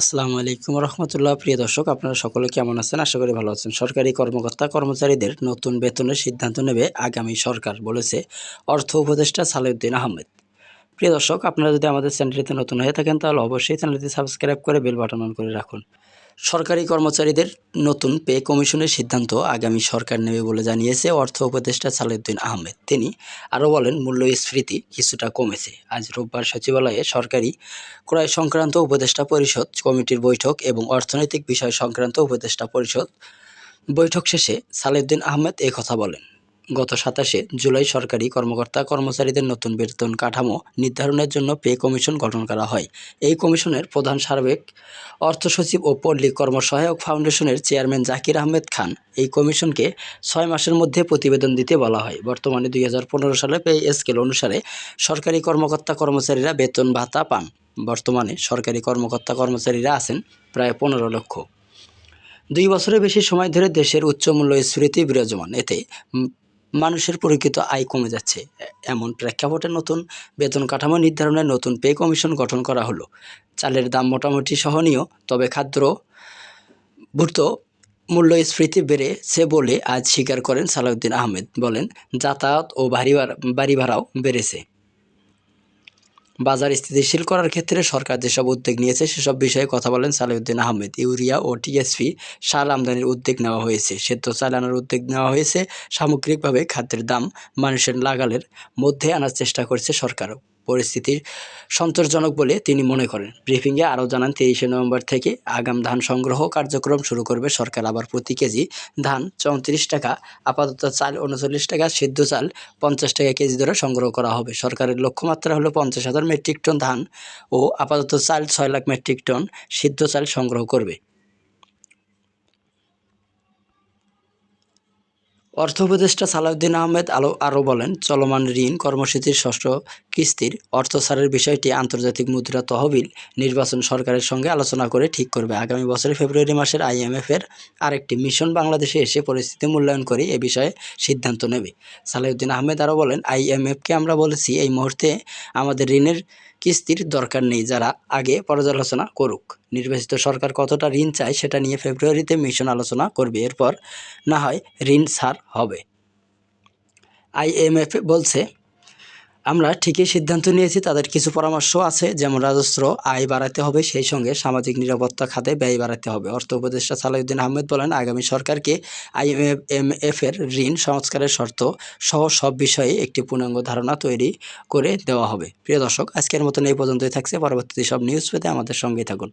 আসসালামু আলাইকুম রহমতুল্লাহ। প্রিয় দর্শক, আপনারা সকলে কেমন আছেন? আশা করি ভালো আছেন। সরকারি কর্মকর্তা কর্মচারীদের নতুন বেতনের সিদ্ধান্ত নেবে আগামী সরকার, বলেছে অর্থ উপদেষ্টা সালেউদ্দিন আহমেদ। প্রিয় দর্শক, আপনারা যদি আমাদের চ্যানেলটিতে নতুন হয়ে থাকেন, তাহলে অবশ্যই চ্যানেলটি সাবস্ক্রাইব করে বেল বাটন অন করে রাখুন। সরকারি কর্মচারীদের নতুন পে কমিশনের সিদ্ধান্ত আগামী সরকার নেবে বলে জানিয়েছে অর্থ উপদেষ্টা সালেউদ্দিন আহমেদ। তিনি আরও বলেন, মূল্যস্ফীতি কিছুটা কমেছে। আজ রোববার সচিবালয়ে সরকারি ক্রয় সংক্রান্ত উপদেষ্টা পরিষদ, কমিটির বৈঠক এবং অর্থনৈতিক বিষয় সংক্রান্ত উপদেষ্টা পরিষদ বৈঠক শেষে সালেউদ্দিন আহমেদ কথা বলেন। গত সাতাশে জুলাই সরকারি কর্মকর্তা কর্মচারীদের নতুন বেতন কাঠামো নির্ধারণের জন্য পে কমিশন গঠন করা হয়। এই কমিশনের প্রধান সার্বিক অর্থ সচিব ও পল্লী কর্মসহায়ক ফাউন্ডেশনের চেয়ারম্যান জাকির আহমেদ খান। এই কমিশনকে ছয় মাসের মধ্যে প্রতিবেদন দিতে বলা হয়। বর্তমানে দুই হাজার পনেরো সালে পে স্কেল অনুসারে সরকারি কর্মকর্তা কর্মচারীরা বেতন ভাতা পান। বর্তমানে সরকারি কর্মকর্তা কর্মচারীরা আছেন প্রায় পনেরো লক্ষ। দুই বছরের বেশি সময় ধরে দেশের উচ্চ মূল্যস্ফীতি বিরাজমান। এতে মানুষের পরিকৃত আয় কমে যাচ্ছে। এমন প্রেক্ষাপটে নতুন বেতন কাঠামো নির্ধারণে নতুন পে কমিশন গঠন করা হলো। চালের দাম মোটামুটি সহনীয়, তবে খাদ্য ভূত মূল্যস্ফীতি বেড়েছে বলে আজ স্বীকার করেন সালাউদ্দিন আহমেদ। বলেন, যাতায়াত ও বাড়ি বাড়ি ভাড়াও বেড়েছে। বাজার স্থিতিশীল করার ক্ষেত্রে সরকার যেসব উদ্যোগ নিয়েছে, সেসব বিষয়ে কথা বলেন সালেউদ্দিন আহমেদ। ইউরিয়া ও টিএসপি সার আমদানির উদ্যোগ নেওয়া হয়েছে। সেদ্ধ চাল আনার উদ্যোগ নেওয়া হয়েছে। সামগ্রিকভাবে খাদ্যের দাম মানুষের লাগালের মধ্যে আনার চেষ্টা করছে সরকারও। পরিস্থিতি সন্তোষজনক বলে তিনি মনে করেন। ব্রিফিংয়ে আরও জানান, তেইশে নভেম্বর থেকে আগাম ধান সংগ্রহ কার্যক্রম শুরু করবে সরকার। আবার প্রতি কেজি ধান চৌত্রিশ টাকা, আপাতত চাল উনচল্লিশ টাকা, সিদ্ধ চাল পঞ্চাশ টাকা কেজি দরে সংগ্রহ করা হবে। সরকারের লক্ষ্যমাত্রা হলো পঞ্চাশ হাজার মেট্রিক টন ধান ও আপাতত চাল ছয় লাখ মেট্রিক টন সিদ্ধ চাল সংগ্রহ করবে। অর্থ উপদেষ্টা সালাউদ্দিন আহমেদ আলো আরও বলেন, চলমান ঋণ কর্মসূচির ষষ্ঠ কিস্তির অর্থ ছাড়ের বিষয়টি আন্তর্জাতিক মুদ্রা তহবিল নির্বাচন সরকারের সঙ্গে আলোচনা করে ঠিক করবে। আগামী বছরের ফেব্রুয়ারি মাসের আইএমএফের আরেকটি মিশন বাংলাদেশে এসে পরিস্থিতি মূল্যায়ন করে এ বিষয়ে সিদ্ধান্ত নেবে। সালাউদ্দিন আহমেদ আরও বলেন আইএমএফকে আমরা বলেছি, এই মুহূর্তে আমাদের ঋণের কিস্তির দরকার নেই, যারা আগে পর্যালোচনা করুক। নির্বাচিত সরকার কতটা ঋণ চায় সেটা নিয়ে ফেব্রুয়ারিতে মিশন আলোচনা করবে। এরপর না হয় ঋণ ছাড় হবে। আইএমএফ বলছে, আমরা ঠিকই সিদ্ধান্ত নিয়েছি, তাদের কিছু পরামর্শ আছে, যেমন রাজস্ব, আয় বাড়াতে হবে, সেই সঙ্গে সামাজিক নিরাপত্তা খাতে ব্যয় বাড়াতে হবে। অর্থ উপদেষ্টা সালাউদ্দিন আহমেদ বলেন, আগামী সরকারকে আইএমএফ এর ঋণ সংস্কারের শর্ত সহ সব বিষয়ে একটি পূর্ণাঙ্গ ধারণা তৈরি করে দেওয়া হবে। প্রিয় দর্শক, আজকের মতন এই পর্যন্তই থাকছে। পরবর্তীতে সব নিউজ পেতে আমাদের সঙ্গেই থাকুন।